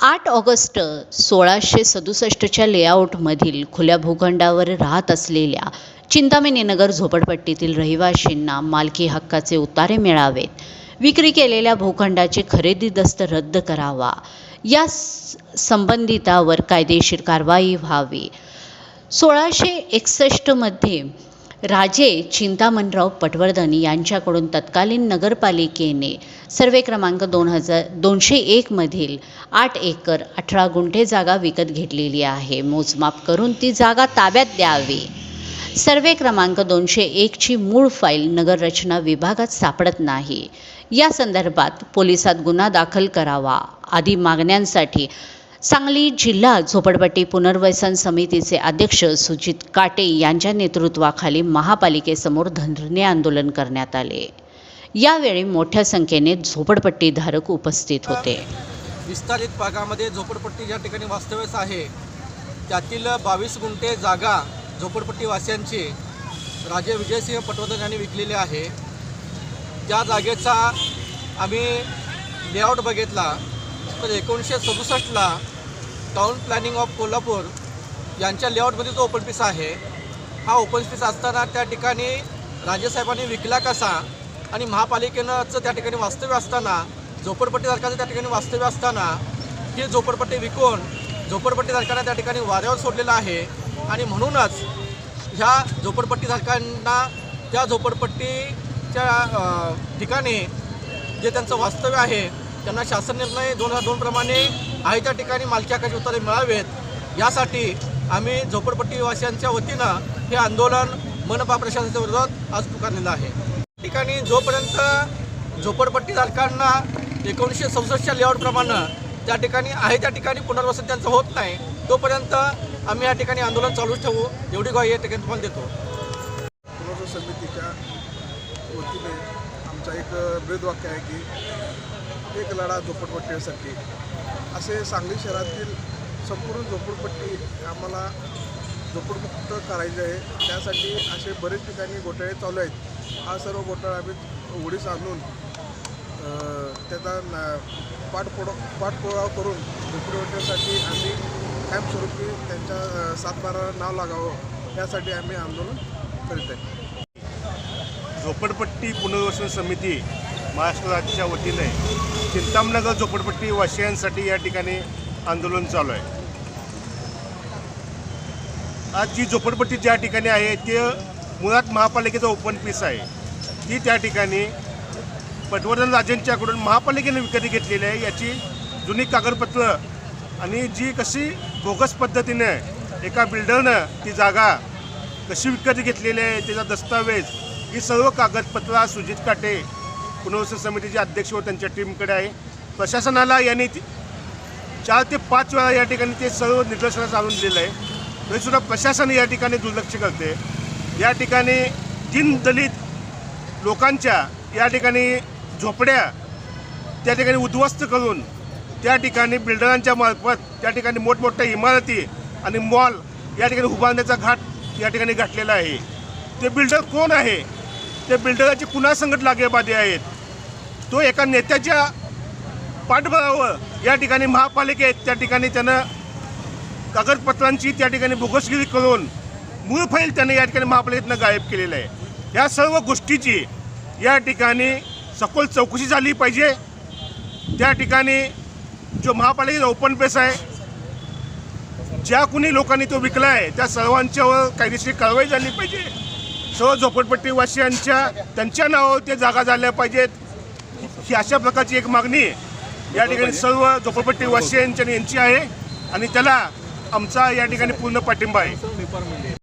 आठ ऑगस्ट सोळाशे सदुसष्टच्या लेआउटमधील खुल्या भूखंडावर राहत असलेल्या चिंतामणी नगर झोपडपट्टीतील रहिवाशींना मालकी हक्काचे उतारे मिळावेत. विक्री केलेल्या भूखंडाचे खरेदी दस्त रद्द करावा. या संबंधितावर कायदेशीर कारवाई व्हावी. सोळाशे एकसष्टमध्ये राजे चिंतामणराव पटवर्धन यांच्याकडून तत्कालीन नगरपालिकेने सर्वे क्रमांक दोन हजार दोनशे एकमधील आठ एकर अठरा गुंठे जागा विकत घेतलेली आहे. मोजमाप करून ती जागा ताब्यात द्यावी. सर्वे क्रमांक दोनशे एकची मूळ फाईल नगररचना विभागात सापडत नाही. या संदर्भात पोलिसात गुन्हा दाखल करावा. आदी मागण्यांसाठी सांगली जिल्हा झोपडपट्टी पुनर्वसन समितीचे अध्यक्ष सुजित काटे यांच्या नेतृत्वाखाली महापालिकेसमोर धरणे आंदोलन करण्यात आले. यावेळी मोठ्या संख्येने झोपडपट्टीधारक उपस्थित होते. विस्तारित भागामध्ये झोपडपट्टी ज्या ठिकाणी वास्तव्यास आहे. त्यातील बावीस गुंठे जागा झोपडपट्टीवासियांची राजे विजयसिंह पटवर्धन यांनी विकलेली आहे. त्या जागेचा आम्ही लेआउट बघितला. तर एकोणीसशे सदुसष्टला टाउन प्लॅनिंग ऑफ कोल्हापूर यांच्या लेआउटमध्ये जो ओपन पीस आहे हा ओपन पीस असताना त्या ठिकाणी राजेसाहेबांनी विकला कसा आणि महापालिकेनंचं त्या ठिकाणी वास्तव्य असताना झोपडपट्टीधारकाचं त्या ठिकाणी वास्तव्य असताना ही झोपडपट्टी विकून झोपडपट्टीधारकांना त्या ठिकाणी वाऱ्यावर सोडलेलं आहे. आणि म्हणूनच ह्या झोपडपट्टीधारकांना त्या झोपडपट्टीच्या ठिकाणी जे त्यांचं वास्तव्य आहे त्यांना शासन निर्णय दोन हजार दोनप्रमाणे आहे त्या ठिकाणी मालकी हक्काची उत्तरे मिळावेत. यासाठी आम्ही झोपडपट्टीवासियांच्या वतीनं हे आंदोलन मनपा प्रशासनाच्या विरोधात आज पुकारलेलं आहे. ठिकाणी जोपर्यंत झोपडपट्टी धारकांना एकोणीसशे सदुसष्टच्या लेआउटप्रमाणे त्या ठिकाणी आहे त्या ठिकाणी पुनर्वसन त्यांचं होत नाही तोपर्यंत आम्ही या ठिकाणी आंदोलन चालूच ठेवू एवढी ग्वाही या ठिकाणी तुम्हाला देतो. पुनर्वसन समितीच्या वतीने आमचा एक ब्रीदवाक्य आहे की एक लढा झोपडपट्टीसाठी. असे सांगली शहरातील संपूर्ण झोपडपट्टी आम्हाला झोपडमुक्त करायचे आहे. त्यासाठी असे बरेच ठिकाणी घोटाळे चालू आहेत. हा सर्व घोटाळा आम्ही उडीस आणून त्याचा ना पाठपुडा पाठपुरावा करून झोपडपट्टीसाठी आम्ही कायमस्वरूपी त्यांच्या सातबारा नाव लागावं यासाठी आम्ही आंदोलन करीत आहे. झोपडपट्टी पुनर्वसन समिती महाराष्ट्र राज्याच्या वतीने चिंतामनगर झोपडपट्टी वाशियांसाठी या ठिकाणी आंदोलन चालू आहे. आज जी झोपडपट्टी ज्या ठिकाणी आहे ते मुळात महापालिकेचा ओपन पीस आहे. ती त्या ठिकाणी पटवर्धन राजेंच्याकडून महापालिकेने विकत घेतलेली आहे. याची जुनी कागदपत्र आणि जी कशी बोगस पद्धतीने एका बिल्डरनं ती जागा कशी विकत घेतलेली आहे त्याचा दस्तावेज ही सर्व कागदपत्र सुजित काटे पुनर्वसन समितीचे अध्यक्ष व त्यांच्या टीमकडे आहे. प्रशासनाला यांनी चार ते पाच वेळा या ठिकाणी ते सर्व निदर्शनास आणून दिलेलं आहे. तरीसुद्धा प्रशासन या ठिकाणी दुर्लक्ष करते. या ठिकाणी तीन दलित लोकांच्या या ठिकाणी झोपड्या त्या ठिकाणी उद्ध्वस्त करून त्या ठिकाणी बिल्डरांच्या मार्फत त्या ठिकाणी मोठमोठ्या इमारती आणि मॉल या ठिकाणी उभारण्याचा घाट या ठिकाणी घातलेला आहे. ते बिल्डर कोण आहे? ते बिल्डराचे संकट लागेबाधे आहेत? तो एका नेत्याच्या पाठबळावर या ठिकाणी महापालिकेत त्या ठिकाणी त्यानं कागदपत्रांची त्या ठिकाणी बोगसगिरी करून मूळ फाईल त्याने या ठिकाणी महापालिकेतनं गायब केलेलं आहे. या सर्व गोष्टीची या ठिकाणी सखोल चौकशी झाली पाहिजे. त्या ठिकाणी जो महापालिकेचा ओपन पेस आहे ज्या कुणी लोकांनी तो विकला आहे त्या सर्वांच्यावर कायदेशीर कारवाई झाली पाहिजे. सर्व झोपडपट्टीवासियांच्या त्यांच्या नावावर ते जागा झाल्या पाहिजेत. ही अशा प्रकारची एक मागणी या ठिकाणी सर्व झोपडपट्टीवासियांच्या यांची आहे. आणि त्याला आमचा या ठिकाणी पूर्ण पाठिंबा आहे.